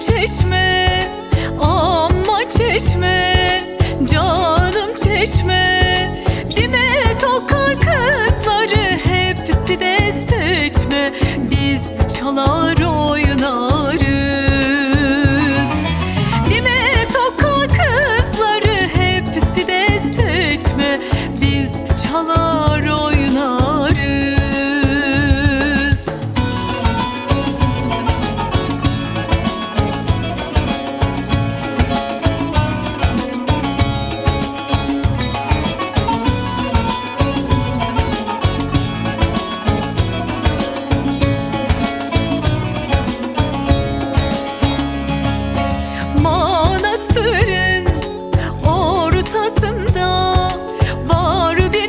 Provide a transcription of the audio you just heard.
çeşme Amma çeşme Canım çeşme. Dime toka kızları Hepsi de seçme. Biz çalalım